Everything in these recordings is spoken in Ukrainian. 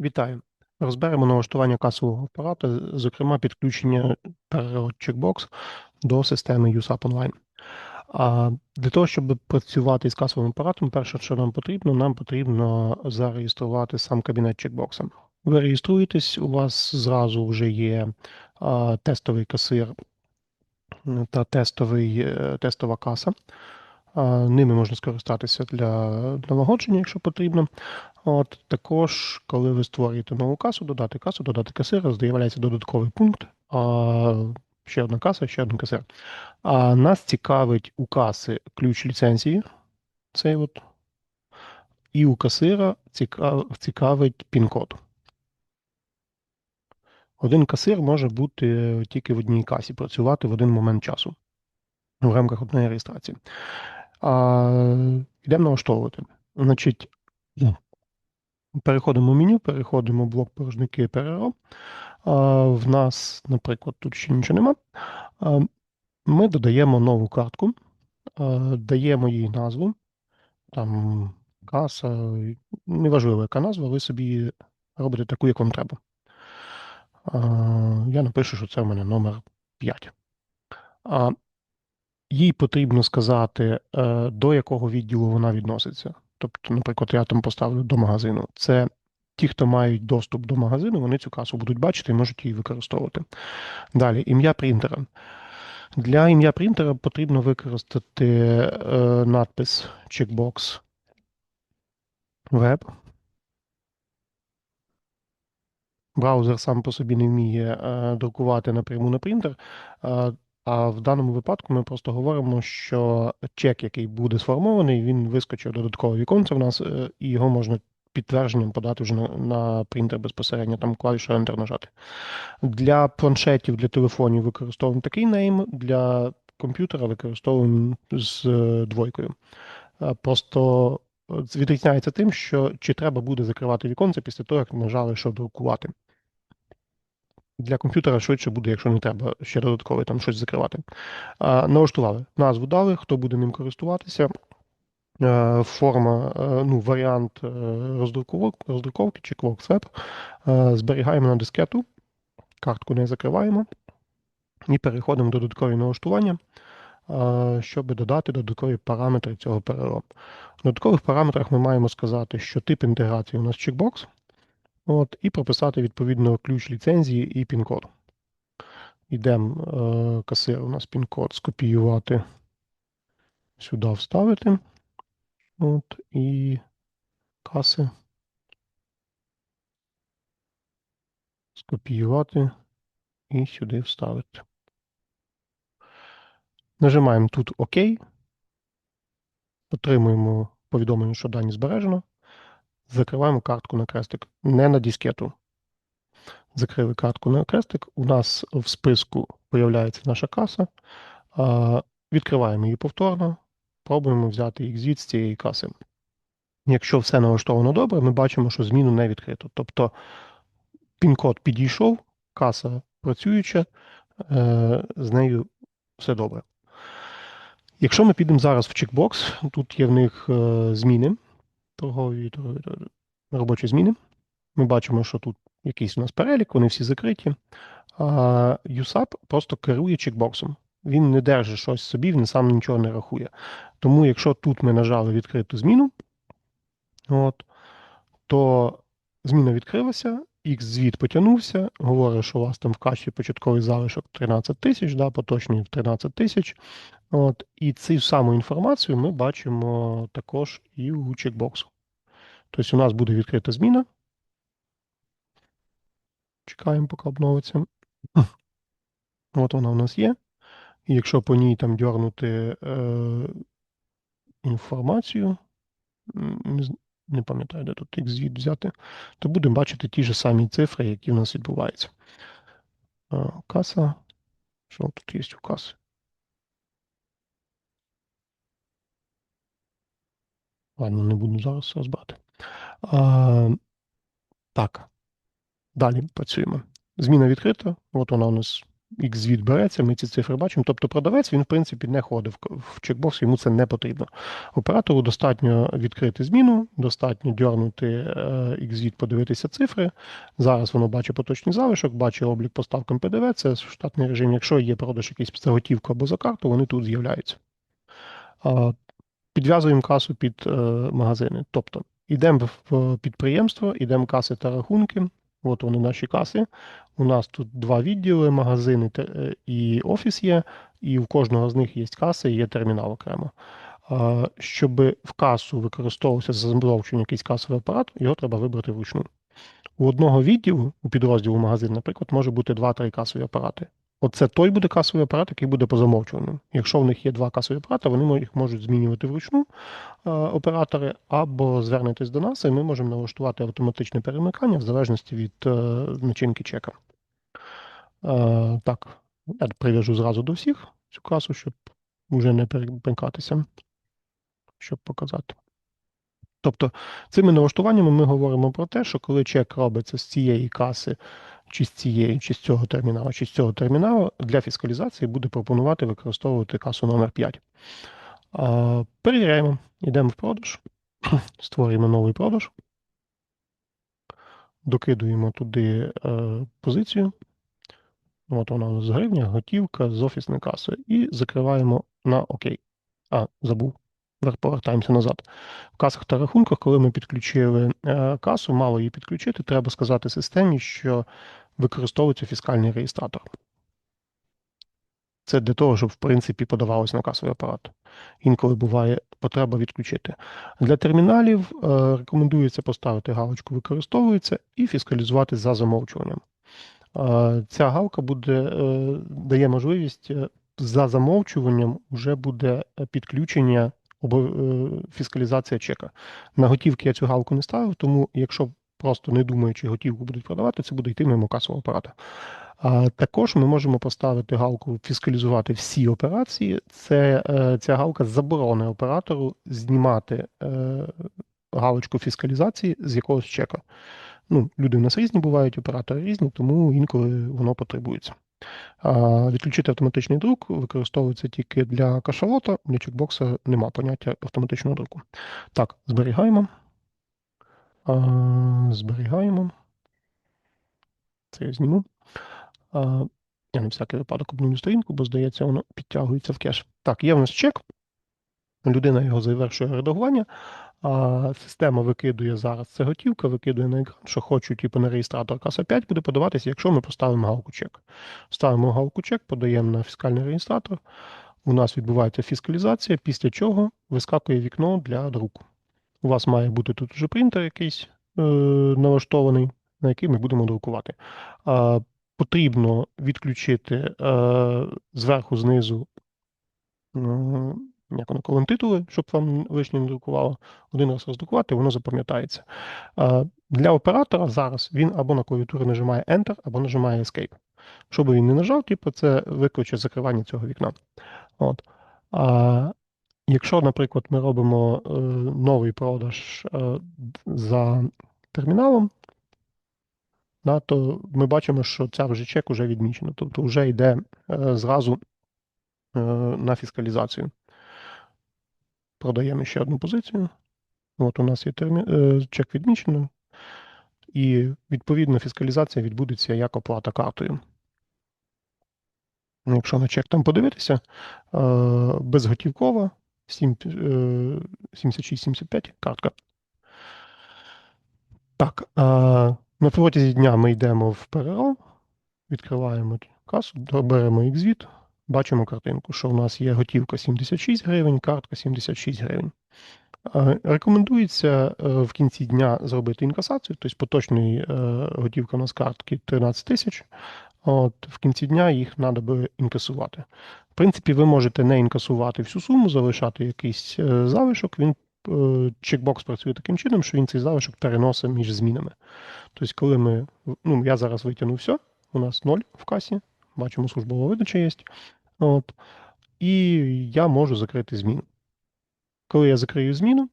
Вітаю. Розберемо налаштування касового апарату, зокрема підключення перерод Checkbox до системи USAP Online. А для того, щоб працювати із касовим апаратом, перше, що нам потрібно, нам потрібно зареєструвати сам кабінет чекбокса. Ви реєструєтесь, у вас зразу вже є а, тестовий касир та тестовий, е, тестова каса. Ними можна скористатися для налагодження, якщо потрібно. От також, коли ви створюєте нову касу, додати касу, додати касира, з'являється додатковий пункт. А, ще одна каса, ще один касир. А нас цікавить у каси ключ ліцензії. Цей от. І у касира цікав, цікавить пін-код. Один касир може бути тільки в одній касі, працювати в один момент часу в рамках одної реєстрації. А, Йдемо налаштовувати. Значить, переходимо в меню, переходимо в блок порожники ПРО. А, В нас, наприклад, тут ще нічого нема. А, Ми додаємо нову картку, а, даємо їй назву. Там каса, неважливо, яка назва, ви собі робите таку, як вам треба. А, Я напишу, що це в мене номер 5. А, їй потрібно сказати, е, до якого відділу вона відноситься. Тобто, наприклад, я там поставлю до магазину. Це ті, хто мають доступ до магазину, вони цю касу будуть бачити і можуть її використовувати. Далі, ім'я принтера. Для ім'я принтера потрібно використати е, надпис Checkbox Web. Браузер сам по собі не вміє е, друкувати напряму на принтер. Е, а в даному випадку ми просто говоримо, що чек, який буде сформований, він вискочив додаткове віконце в нас, е, і його можна підтвердженням подати вже на, на принтер безпосередньо, там клавішу Enter нажати. Для планшетів, для телефонів використовуємо такий нейм, для комп'ютера використовуємо з е, двойкою. Е, Просто відрізняється тим, що чи треба буде закривати віконце після того, як нажали, що друкувати. Для комп'ютера швидше буде, якщо не треба ще додатково там щось закривати. Налаштували. Назву дали, хто буде ним користуватися. Форма, е, ну, варіант е, роздруковки чи. Е, Зберігаємо на дискету, картку не закриваємо. І переходимо до додаткові налаштування, щоб додати додаткові параметри цього ПРО. В додаткових параметрах ми маємо сказати, що тип інтеграції у нас чекбокс. От, і прописати відповідно ключ ліцензії і пін-код. Йдемо, е, касир у нас пін-код скопіювати, сюди вставити. От, і каси. Скопіювати і сюди вставити. Нажимаємо тут ОК. Отримуємо повідомлення, що дані збережено. Закриваємо картку на крестик. Не на дискету. Закрили картку на крестик. У нас в списку появляється наша каса. Відкриваємо її повторно. Пробуємо взяти екзит з цієї каси. Якщо все налаштовано добре, ми бачимо, що зміну не відкрито. Тобто пін-код підійшов, каса працююча, е, з нею все добре. Якщо ми підемо зараз в чекбокс, тут є в них е, зміни, торгові, робочі зміни. Ми бачимо, що тут якийсь у нас перелік, вони всі закриті. А USAP просто керує чекбоксом. Він не держить щось собі, він сам нічого не рахує. Тому, якщо тут ми нажали відкриту зміну, от, то зміна відкрилася, X-звіт потягнувся, говорить, що у вас там в каші початковий залишок 13 тисяч, да, поточний в 13 тисяч. От, і цю саму інформацію ми бачимо також і у чекбоксу. Тобто у нас буде відкрита зміна. Чекаємо, поки обновиться. От вона у нас є. І якщо по ній там дьорнути е, інформацію, не, пам'ятаю, де тут X-звіт взяти, то будемо бачити ті ж самі цифри, які в нас відбуваються. Каса. Що тут є у каси? Ладно, не буду зараз розбирати. Так. Далі працюємо. Зміна відкрита. От вона у нас X-звіт береться, ми ці цифри бачимо. Тобто продавець він, в принципі, не ходив в чекбокс, йому це не потрібно. Оператору достатньо відкрити зміну, достатньо дьорнути X-звіт, подивитися цифри. Зараз воно бачить поточний залишок, бачить облік по ПДВ, це штатний режим. Якщо є продаж якийсь за готівку або за карту, вони тут з'являються. Підв'язуємо касу під е, магазини. Тобто йдемо в підприємство, йдемо каси та рахунки. От вони наші каси. У нас тут два відділи: магазини е, і офіс є, і в кожного з них є каси і є термінал окремо. Щоб в касу використовувався за замовчення якийсь касовий апарат, його треба вибрати вручну. У одного відділу, у підрозділу магазин, наприклад, може бути 2-3 касові апарати. Оце той буде касовий апарат, який буде по замовчуванню. Якщо в них є два касові апарати, вони їх можуть змінювати вручну е, оператори, або звернетесь до нас, і ми можемо налаштувати автоматичне перемикання в залежності від е, начинки чека. Е, так, я прив'яжу зразу до всіх цю касу, щоб вже не перемикатися, щоб показати. Тобто цими налаштуваннями ми говоримо про те, що коли чек робиться з цієї каси чи з цієї, чи з цього терміналу, чи з цього терміналу для фіскалізації буде пропонувати використовувати касу номер 5 Перевіряємо, йдемо в продаж, створюємо новий продаж, докидуємо туди е, позицію. От вона у нас гривня, готівка з офісної каси. І закриваємо на ОК. А, забув. Повертаємося назад. В касах та рахунках, коли ми підключили е, касу, мало її підключити, треба сказати системі, що використовується фіскальний реєстратор. Це для того, щоб в принципі подавалось на касовий апарат. Інколи буває потреба відключити. Для терміналів е, рекомендується поставити галочку Використовується і фіскалізувати за замовчуванням. Е, ця галка буде, дає можливість за замовчуванням вже буде підключення фіскалізація чека. На готівки я цю галку не ставив, тому якщо просто не думаючи, готівку будуть продавати, це буде йти мимо касового апарата. А також ми можемо поставити галку фіскалізувати всі операції. Це е, ця галка заборони оператору знімати е, галочку фіскалізації з якогось чека. Ну, Люди в нас різні бувають, оператори різні, тому інколи воно потребується. Відключити автоматичний друк використовується тільки для кашалота, для чекбокса нема поняття автоматичного друку. Так, зберігаємо. Зберігаємо. Це я зніму. Я на всякий випадок обновлю сторінку, бо, здається, воно підтягується в кеш. Так, є в нас чек. Людина його завершує редагування. А Система викидує зараз це готівка, викидує на екран, що хочу, типу, на реєстратор каса 5 буде подаватися, якщо ми поставимо галку чек. Ставимо галку чек, подаємо на фіскальний реєстратор. У нас відбувається фіскалізація, після чого вискакує вікно для друку. У вас має бути тут вже принтер якийсь е, налаштований, на який ми будемо друкувати. Е, потрібно відключити е, зверху знизу е, як воно, колон титули, щоб вам лишнє не друкувало. Один раз роздрукувати, воно запам'ятається. Для оператора зараз він або на клавіатурі нажимає Enter, або нажимає Escape. Щоб він не нажав, типу, це виключить закривання цього вікна. От. А Якщо, наприклад, ми робимо е, новий продаж е, за терміналом, да, то ми бачимо, що ця вже чек вже відмічена, тобто вже йде е, зразу е, на фіскалізацію. Продаємо ще одну позицію. От у нас є термі... е, чек відмічено, і відповідно фіскалізація відбудеться як оплата картою. Якщо на чек там подивитися, е, безготівкова. 76-75 е, картка. Так, на протязі дня ми йдемо в ПРО, відкриваємо касу, беремо екзит, бачимо картинку, що у нас є готівка 76 гривень, картка 76 гривень. Рекомендується е, в кінці дня зробити інкасацію, тобто поточний е, готівка у нас картки 13 тисяч. От, В кінці дня їх треба би інкасувати. В принципі, ви можете не інкасувати всю суму, залишати якийсь е, залишок. Він чекбокс працює таким чином, що він цей залишок переносить між змінами. Тобто, коли ми. ну, Я зараз витягну все, у нас 0 в касі, бачимо, службова видача є. От, І я можу закрити зміну. Коли я закрию зміну,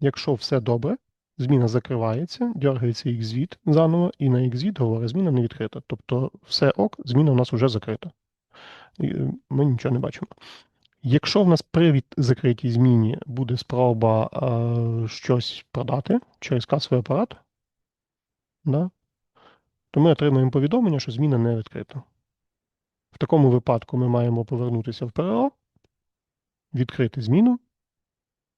якщо все добре, зміна закривається, дергається XVID заново, і на XVID говорить, зміна не відкрита. Тобто все ок, зміна у нас вже закрита. Е, Ми нічого не бачимо. Якщо в нас при закритій зміні буде спроба е, щось продати через касовий апарат, да, то ми отримаємо повідомлення, що зміна не відкрита. В такому випадку ми маємо повернутися в ПРО, відкрити зміну.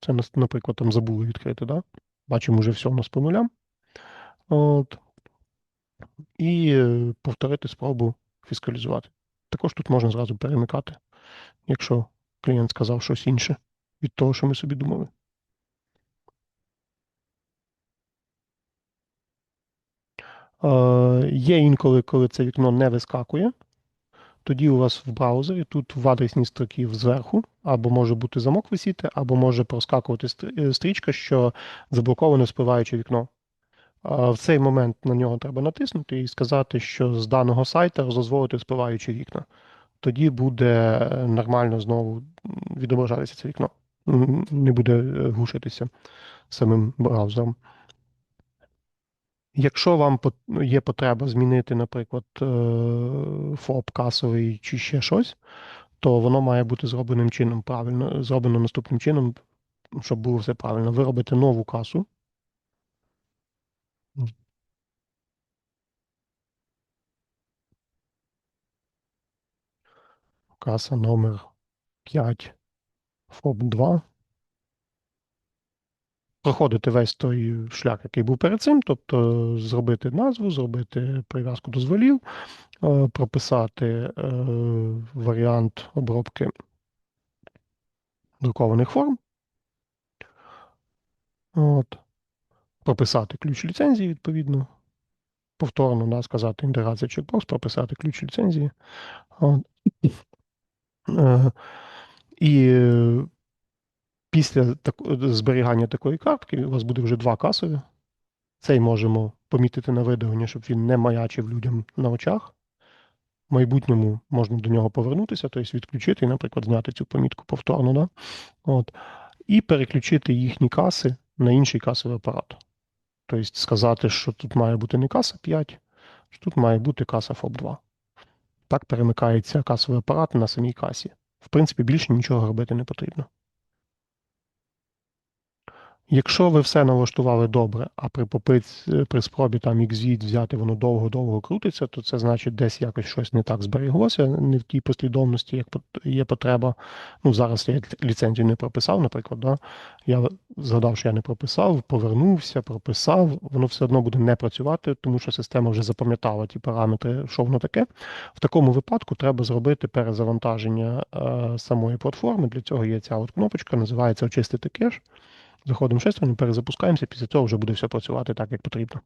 Це, наприклад, там забули відкрити, да? бачимо, вже все у нас по нулям. От. І е, повторити спробу фіскалізувати. Також тут можна зразу перемикати, якщо клієнт сказав щось інше від того, що ми собі думали. Е, Є інколи, коли це вікно не вискакує. Тоді у вас в браузері, тут в адрісній строкі зверху, або може бути замок висіти, або може проскакувати е, стрічка, що заблоковане спливаюче вікно. В цей момент на нього треба натиснути і сказати, що з даного сайта дозволити спливаючі вікна. Тоді буде е, нормально знову відображатися це вікно. Не буде е, глушитися самим браузером. Якщо вам ну, є потреба змінити, наприклад, е, ФОП касовий чи ще щось, то воно має бути зробленим чином правильно, зроблено наступним чином, щоб було все правильно. Ви робите нову касу. Каса номер 5 ФОП 2. Проходити весь той шлях, який був перед цим, тобто зробити назву, зробити прив'язку дозволів, е, прописати е, варіант обробки друкованих форм. От. Прописати ключ ліцензії, відповідно. Повторно да, сказати інтеграція чекбокс, прописати ключ ліцензії. От. Е, І після тако- зберігання такої картки у вас буде вже два касові. Цей можемо помітити на видаленні, щоб він не маячив людям на очах. В майбутньому можна до нього повернутися, тобто відключити і, наприклад, зняти цю помітку повторно. Да? От. І переключити їхні каси на інший касовий апарат. Тобто сказати, що тут має бути не каса 5, що тут має бути каса ФОП2. Так перемикається касовий апарат на самій касі. В принципі, більше нічого робити не потрібно. Якщо ви все налаштували добре, а при попитці, при спробі там XVID взяти воно довго-довго крутиться, то це значить десь якось щось не так зберіглося, не в тій послідовності, як є потреба. Ну, зараз я ліцензію не прописав, наприклад. Да? Я згадав, що я не прописав, повернувся, прописав, воно все одно буде не працювати, тому що система вже запам'ятала ті параметри, що воно таке. В такому випадку треба зробити перезавантаження е, самої платформи. Для цього є ця от кнопочка, називається очистити кеш. Заходимо в шестерню, перезапускаємося, після цього вже буде все працювати так, як потрібно.